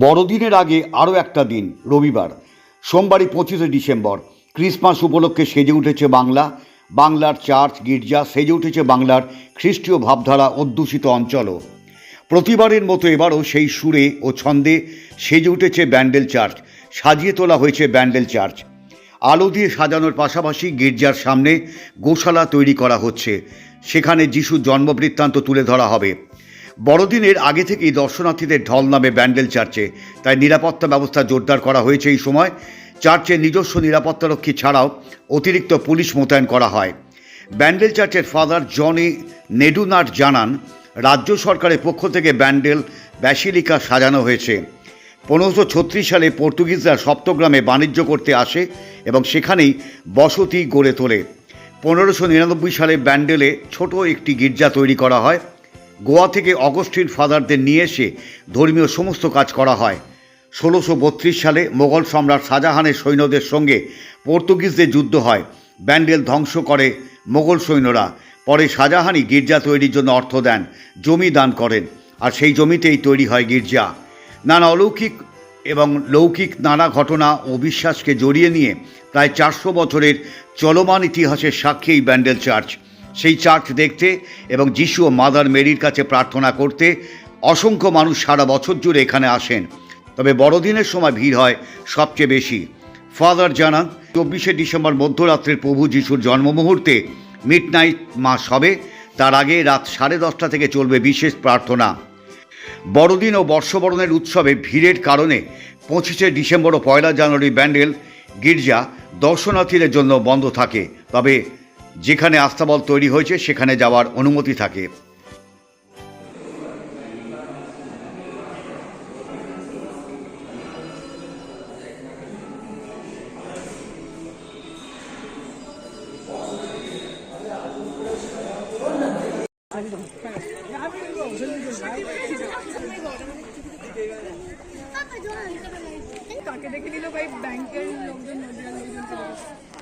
বড়দিনের আগে আরও একটা দিন, রবিবার। সোমবারই পঁচিশে ডিসেম্বর, ক্রিসমাস উপলক্ষে সেজে উঠেছে বাংলা। বাংলার চার্চ, গির্জা, সেজে উঠেছে বাংলার খ্রিস্টীয় ভাবধারা অধ্যুষিত অঞ্চলও। প্রতিবারের মতো এবারও সেই সুরে ও ছন্দে সেজে উঠেছে ব্যান্ডেল চার্চ, সাজিয়ে তোলা হয়েছে ব্যান্ডেল চার্চ। আলো দিয়ে সাজানোর পাশাপাশি গির্জার সামনে গোশালা তৈরি করা হচ্ছে। সেখানে যিশুর জন্মবৃত্তান্ত তুলে ধরা হবে। বড়দিনের আগে থেকেই দর্শনার্থীদের ঢল নামে ব্যান্ডেল চার্চে। তাই নিরাপত্তা ব্যবস্থা জোরদার করা হয়েছে এই সময়। চার্চের নিজস্ব নিরাপত্তারক্ষী ছাড়াও অতিরিক্ত পুলিশ মোতায়েন করা হয়। ব্যান্ডেল চার্চের ফাদার জনি নেডুনাট জানান, রাজ্য সরকারের পক্ষ থেকে ব্যান্ডেল ব্যাসিলিকা সাজানো হয়েছে। পনেরোশো ছত্রিশ সালে পর্তুগিজরা সপ্তগ্রামে বাণিজ্য করতে আসে এবং সেখানেই বসতি গড়ে তোলে। পনেরোশো নিরানব্বই সালে ব্যান্ডেলে ছোট একটি গির্জা তৈরি করা হয়। গোয়া থেকে অগস্টিন ফাদারদের নিয়ে এসে ধর্মীয় সমস্ত কাজ করা হয়। ষোলোশো সালে মোগল সম্রাট শাহজাহানের সৈন্যদের সঙ্গে পর্তুগিজদের যুদ্ধ হয়। ব্যান্ডেল ধ্বংস করে মোগল সৈন্যরা। পরে শাহজাহানই গির্জা তৈরির জন্য অর্থ দেন, জমি দান করেন আর সেই জমিতেই তৈরি হয় গির্জা। নানা অলৌকিক এবং লৌকিক নানা ঘটনা ও বিশ্বাসকে জড়িয়ে নিয়ে প্রায় চারশো বছরের চলমান ইতিহাসের সাক্ষী এই ব্যান্ডেল চার্চ। সেই চার্চ দেখতে এবং যিশু ও মাদার মেরির কাছে প্রার্থনা করতে অসংখ্য মানুষ সারা বছর জুড়ে এখানে আসেন। তবে বড়দিনের সময় ভিড় হয় সবচেয়ে বেশি। ফাদার জানান, চব্বিশে ডিসেম্বর মধ্যরাত্রের প্রভু যিশুর জন্ম মুহূর্তে মিড নাইট মাস হবে। তার আগে রাত সাড়ে দশটা থেকে চলবে বিশেষ প্রার্থনা। বড়দিন ও বর্ষবরণের উৎসবে ভিড়ের কারণে পঁচিশে ডিসেম্বর ও পয়লা জানুয়ারি ব্যান্ডেল গির্জা দর্শনার্থীদের জন্য বন্ধ থাকে। তবে যেখানে আস্তাবল তৈরি হয়েছে, সেখানে যাওয়ার অনুমতি থাকে। দেখে নিল ভাই ব্যাংকের লোকজন নদিয়ার লোকজন।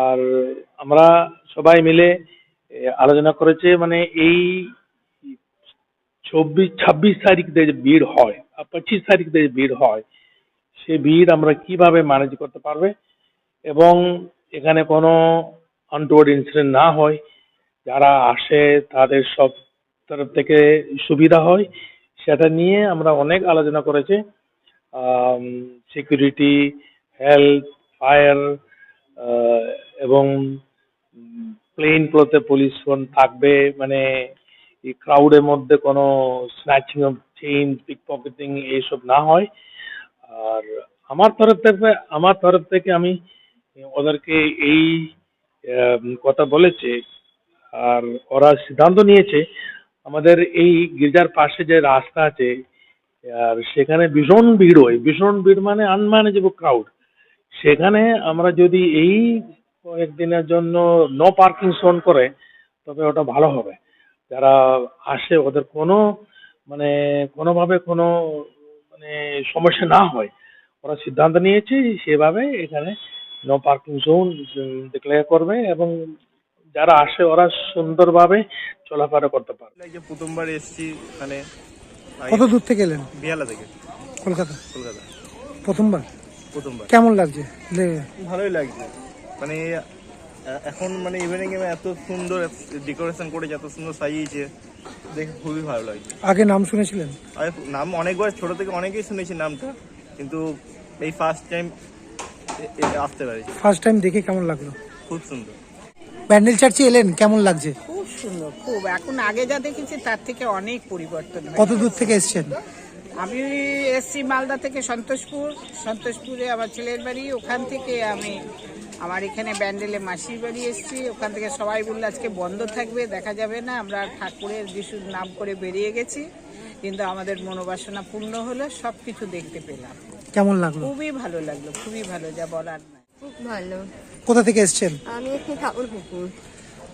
আর আমরা সবাই মিলে আলোচনা করেছে মানে এই চব্বিশ, ছাব্বিশ তারিখ যে ভিড় হয়, আর পঁচিশ তারিখ যে ভিড় হয়, সে ভিড় আমরা কীভাবে ম্যানেজ করতে পারবে? এবং এখানে কোনো আনটোয়ার্ড ইনসিডেন্ট না হয় যারা আসে তাদের সব তরফ থেকে সুবিধা হয়। সেটা নিয়ে আমরা অনেক আলোচনা করেছি। সিকিউরিটি হেলথ ফায়ার এবং প্লেন পুলিশ থাকবে। মানে ক্রাউডের মধ্যে কোনো snatching of chain pick pocketing এইসব না হয়। আর আমার তরফ থেকে, আমার তরফ থেকে আমি ওদেরকে এই কথা বলেছে আর ওরা সিদ্ধান্ত নিয়েছে, আমাদের এই গির্জার পাশে যে রাস্তা আছে, আর সেখানে ভীষণ ভিড় হয়। ভীষণ ভিড় মানে আনম্যানেজেবল ক্রাউড সেখানে আমরা যদি এই কয়েকদিনের জন্য নো পার্কিং জোন করে, তবে ওটা ভালো হবে। যারা আসে, ওদের কোনো মানে কোনোভাবে কোনো মানে সমস্যা না হয়। ওরা সিদ্ধান্ত নিয়েছে সেভাবে এখানে নো পার্কিং জোন ডিক্লেয়ার করবে এবং যারা আসে ওরা সুন্দরভাবে চলাফেরা করতে পারবে। এই যে প্রথমবার এসেছি মানে কত দূর থেকে এলেন? বিয়ালা থেকে। কলকাতা? কলকাতা। প্রথমবার? প্রথমবার। কেমন লাগছে? ভালোই লাগছে। মানে এখন মানে ইভিনিং এ এত সুন্দর ডেকোরেশন করেছে এত সুন্দর সাজিয়েছে দেখে খুবই ভালো লাগছে। আগে নাম শুনেছিলেন? নাম অনেকবার ছোট থেকে অনেকেই শুনেছি নামটা কিন্তু এই ফার্স্ট টাইম আসতে পারছি ফার্স্ট টাইম দেখে কেমন লাগল? খুব সুন্দর। ব্যান্ডেল চার্চে এলেন? কেমন লাগছে? খুব সুন্দর খুব। এখন আগে যা দেখেছি তার থেকে অনেক পরিবর্তন কত দূর থেকে এসছেন? আমি এসছি মালদা থেকে সন্তোষপুর। সন্তোষপুরে আমার ছেলের বাড়ি ওখান থেকে আমি আমার এখানে ব্যান্ডেলে মাসির বাড়ি এসেছি। ওখান থেকে সবাই বলল আজকে বন্ধ থাকবে দেখা যাবে না। আমরা ঠাকুরের যিশুর নাম করে বেরিয়ে গেছি। কিন্তু আমাদের মনোবাসনা পূর্ণ হলো সব কিছু দেখতে পেলাম। কেমন লাগল? খুবই ভালো লাগল খুবই ভালো যা বলার খুব ভালো। কোথা থেকে এসছেন? আমি একটি ঠাকুর পুকুর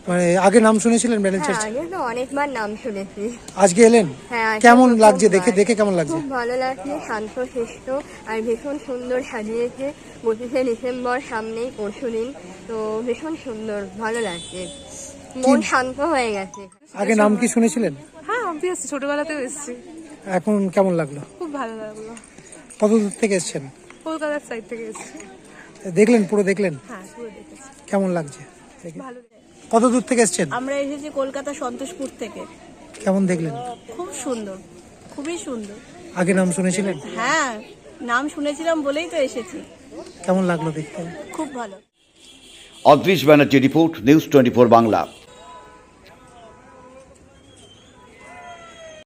মানে আগে নাম শুনেছিলেন ব্যান্ডেল হ্যাঁ চার্চ? আগে তো অনেকবার নাম শুনেছি। আজকে এলেন? হ্যাঁ কেমন লাগছে? দেখে দেখে কেমন লাগছে? খুব ভালো লাগছে শান্ত শিষ্ট আর ভীষণ সুন্দর সাজিয়েছে। পঁচিশে ডিসেম্বর সামনেই পরশু দিন তো ভীষণ সুন্দর ভালো লাগছে। মন শান্ত হয়ে গেছে। আগে নাম কি শুনেছিলেন? হ্যাঁ অবভিয়াসলি ছোটবেলাতেও এসেছি। এখন কেমন লাগল? খুব ভালো লাগল। কত দূর থেকে এসছেন? কলকাতার সাইড থেকে এসেছি। দেখলেন পুরো দেখলেন? হ্যাঁ পুরো দেখেছি। কেমন লাগছে? ভালো কত দূর থেকে এসছেন? আমরা এসেছি কলকাতা সন্তোষপুর থেকে। কেমন দেখলেন? খুব সুন্দর খুবই সুন্দর। আগে নাম শুনেছিলেন? হ্যাঁ নাম শুনেছিলাম বলেই তো এসেছি। কেমন লাগল দেখতে? খুব ভালো। Adrish Banerjee report news twenty four Bangla.